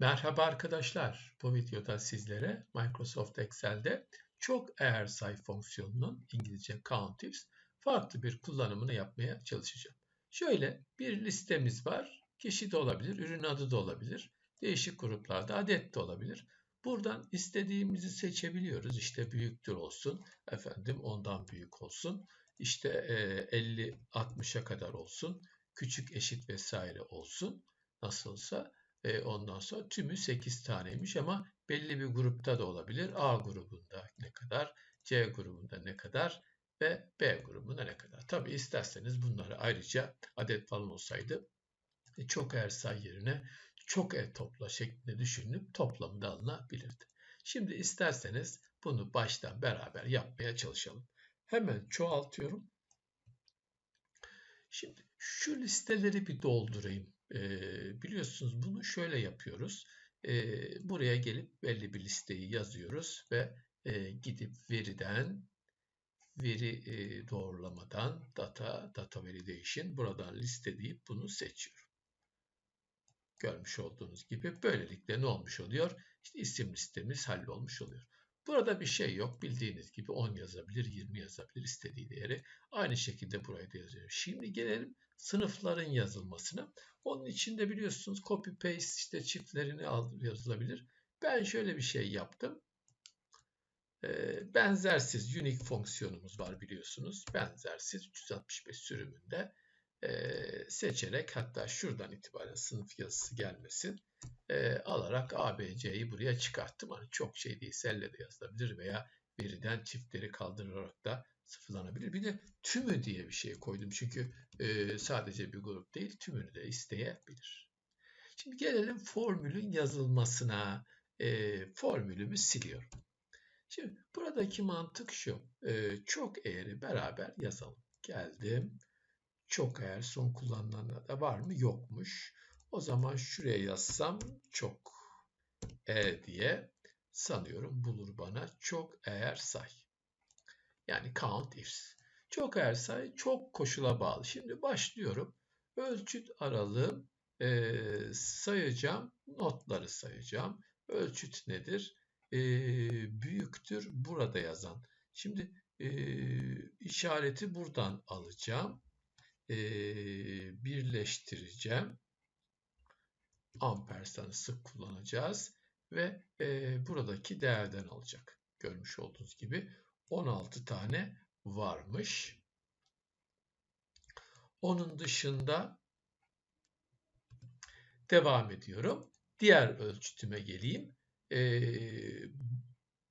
Merhaba arkadaşlar. Bu videoda sizlere Microsoft Excel'de çok eğer say fonksiyonunun İngilizce countifs farklı bir kullanımını yapmaya çalışacağım. Şöyle bir listemiz var. Kişi de olabilir, ürün adı da olabilir. Değişik gruplarda adet de olabilir. Buradan istediğimizi seçebiliyoruz. İşte büyüktür olsun, efendim ondan büyük olsun. İşte 50-60'a kadar olsun, küçük eşit vesaire olsun. Nasılsa e, ondan sonra tümü 8 taneymiş ama belli bir grupta da olabilir. A grubunda ne kadar, C grubunda ne kadar ve B grubunda ne kadar. Tabi isterseniz bunları ayrıca adet falan olsaydı e, çok er say yerine çok e topla şeklinde düşünüp toplamı da alınabilirdi. Şimdi isterseniz bunu baştan beraber yapmaya çalışalım. Hemen çoğaltıyorum. Şimdi şu listeleri bir doldurayım. E, biliyorsunuz bunu şöyle yapıyoruz. E, buraya gelip belli bir listeyi yazıyoruz ve e, gidip veriden veri e, doğrulamadan data, data validation buradan liste deyip bunu seçiyorum. Görmüş olduğunuz gibi böylelikle ne olmuş oluyor? İşte isim listemiz hallolmuş oluyor. Burada bir şey yok. Bildiğiniz gibi 10 yazabilir, 20 yazabilir istediği değeri. Aynı şekilde burayı da yazıyorum. Şimdi gelelim sınıfların yazılmasına. Onun için de biliyorsunuz copy paste işte çiftlerini yazılabilir. Ben şöyle bir şey yaptım. Ee, benzersiz unique fonksiyonumuz var biliyorsunuz. Benzersiz 365 sürümünde e, seçerek hatta şuradan itibaren sınıf yazısı gelmesin e, alarak ABC'yi buraya çıkarttım. Hani çok şey değilse elle de yazılabilir veya veriden çiftleri kaldırarak da sıfırlanabilir. Bir de tümü diye bir şey koydum. Çünkü e, sadece bir grup değil tümünü de isteyebilir. Şimdi gelelim formülün yazılmasına. E, formülümü siliyorum. Şimdi buradaki mantık şu. E, çok eğri beraber yazalım. Geldim. Çok eğer son kullanılanlarda var mı? Yokmuş. O zaman şuraya yazsam çok e diye sanıyorum bulur bana çok eğer say. Yani count ifs. Çok eğer say çok koşula bağlı. Şimdi başlıyorum. Ölçüt aralığım e, sayacağım. Notları sayacağım. Ölçüt nedir? E, büyüktür burada yazan. Şimdi e, işareti buradan alacağım. E, birleştireceğim ampersand'ı sık kullanacağız ve e, buradaki değerden alacak. Görmüş olduğunuz gibi 16 tane varmış. Onun dışında devam ediyorum. Diğer ölçütüme geleyim. Ee,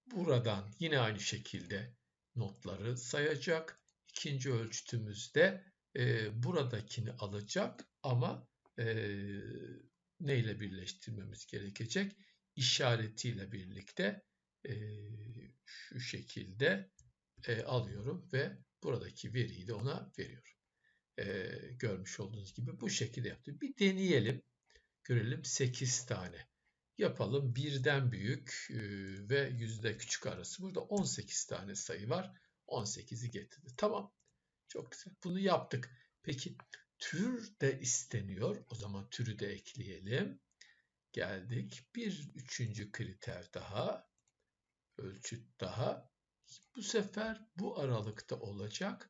buradan yine aynı şekilde notları sayacak. İkinci ölçütümüzde e, buradakini alacak ama e, neyle birleştirmemiz gerekecek? İşaretiyle birlikte e, şu şekilde e, alıyorum ve buradaki veriyi de ona veriyorum. E, görmüş olduğunuz gibi bu şekilde yaptım. Bir deneyelim. Görelim 8 tane. Yapalım birden büyük ve yüzde küçük arası. Burada 18 tane sayı var. 18'i getirdi. Tamam. Çok güzel. Bunu yaptık. Peki Tür de isteniyor. O zaman türü de ekleyelim. Geldik. Bir üçüncü kriter daha. Ölçüt daha. Bu sefer bu aralıkta olacak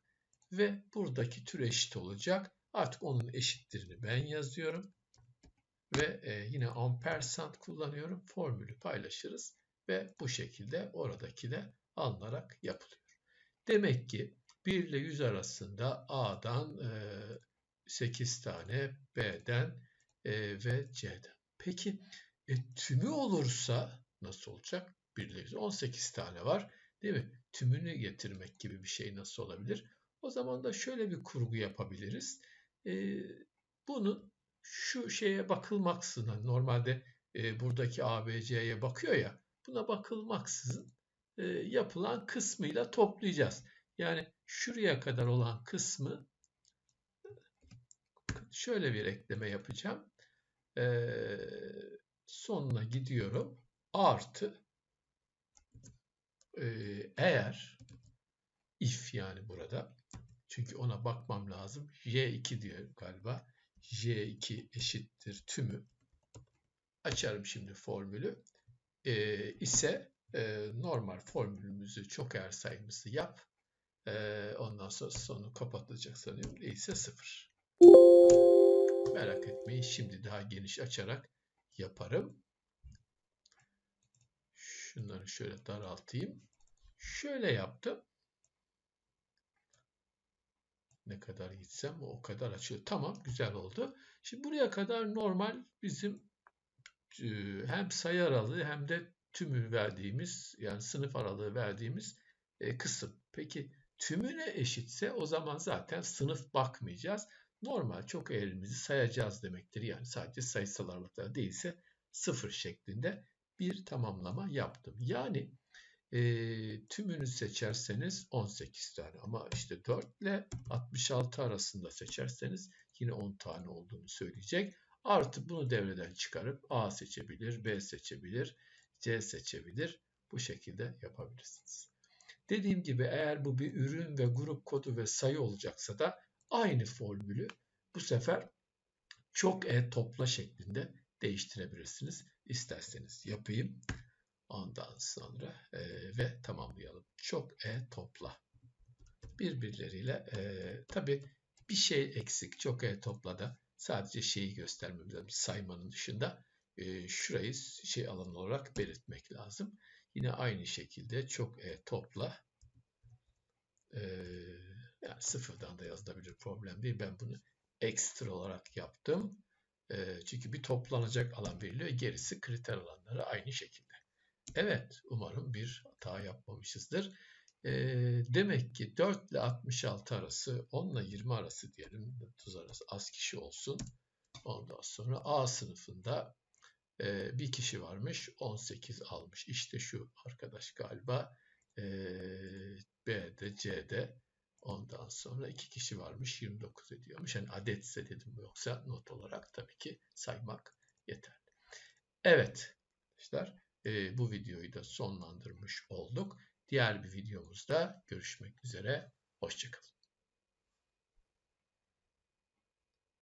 ve buradaki tür eşit olacak. Artık onun eşittirini ben yazıyorum. Ve e, yine ampersand kullanıyorum. Formülü paylaşırız ve bu şekilde oradaki de alınarak yapılıyor. Demek ki 1 ile 100 arasında A'dan e, 8 tane B'den e, ve C'den. Peki e, tümü olursa nasıl olacak? 1 18 tane var değil mi? Tümünü getirmek gibi bir şey nasıl olabilir? O zaman da şöyle bir kurgu yapabiliriz. E, bunun şu şeye bakılmaksızın normalde e, buradaki ABC'ye bakıyor ya buna bakılmaksızın e, yapılan kısmıyla toplayacağız. Yani şuraya kadar olan kısmı şöyle bir ekleme yapacağım. Ee, sonuna gidiyorum. Artı e, eğer if yani burada çünkü ona bakmam lazım. J2 diyor galiba. J2 eşittir tümü açarım şimdi formülü. E, ise e, normal formülümüzü çok eğer sayımızı yap. E, ondan sonra sonu kapatılacak sanıyorum. Değilse sıfır. Merak etmeyin şimdi daha geniş açarak yaparım. Şunları şöyle daraltayım. Şöyle yaptım. Ne kadar gitsem o kadar açıyor. Tamam güzel oldu. Şimdi buraya kadar normal bizim e, hem sayı aralığı hem de tümü verdiğimiz yani sınıf aralığı verdiğimiz e, kısım. Peki tümüne eşitse o zaman zaten sınıf bakmayacağız. Normal çok eğrimizi sayacağız demektir. Yani sadece sayısal aralıklar değilse sıfır şeklinde bir tamamlama yaptım. Yani e, tümünü seçerseniz 18 tane ama işte 4 ile 66 arasında seçerseniz yine 10 tane olduğunu söyleyecek. Artı bunu devreden çıkarıp A seçebilir, B seçebilir, C seçebilir. Bu şekilde yapabilirsiniz. Dediğim gibi eğer bu bir ürün ve grup kodu ve sayı olacaksa da aynı formülü bu sefer çok e topla şeklinde değiştirebilirsiniz. İsterseniz yapayım. Ondan sonra e, ve tamamlayalım. Çok e topla. Birbirleriyle e, tabi bir şey eksik. Çok e topla da sadece şeyi göstermemiz lazım. Saymanın dışında e, şurayı şey alan olarak belirtmek lazım. Yine aynı şekilde çok e topla. E, yani sıfırdan da yazılabilir problem değil. Ben bunu ekstra olarak yaptım. E, çünkü bir toplanacak alan veriliyor. Gerisi kriter alanları aynı şekilde. Evet, umarım bir hata yapmamışızdır. E, demek ki 4 ile 66 arası, 10 ile 20 arası diyelim, 30 arası az kişi olsun. Ondan sonra A sınıfında e, bir kişi varmış, 18 almış. İşte şu arkadaş galiba e, B'de, C'de ondan sonra iki kişi varmış, 29 ediyormuş. Yani adetse dedim yoksa not olarak tabii ki saymak yeterli. Evet, arkadaşlar e, bu videoyu da sonlandırmış olduk. Diğer bir videomuzda görüşmek üzere. Hoşçakalın.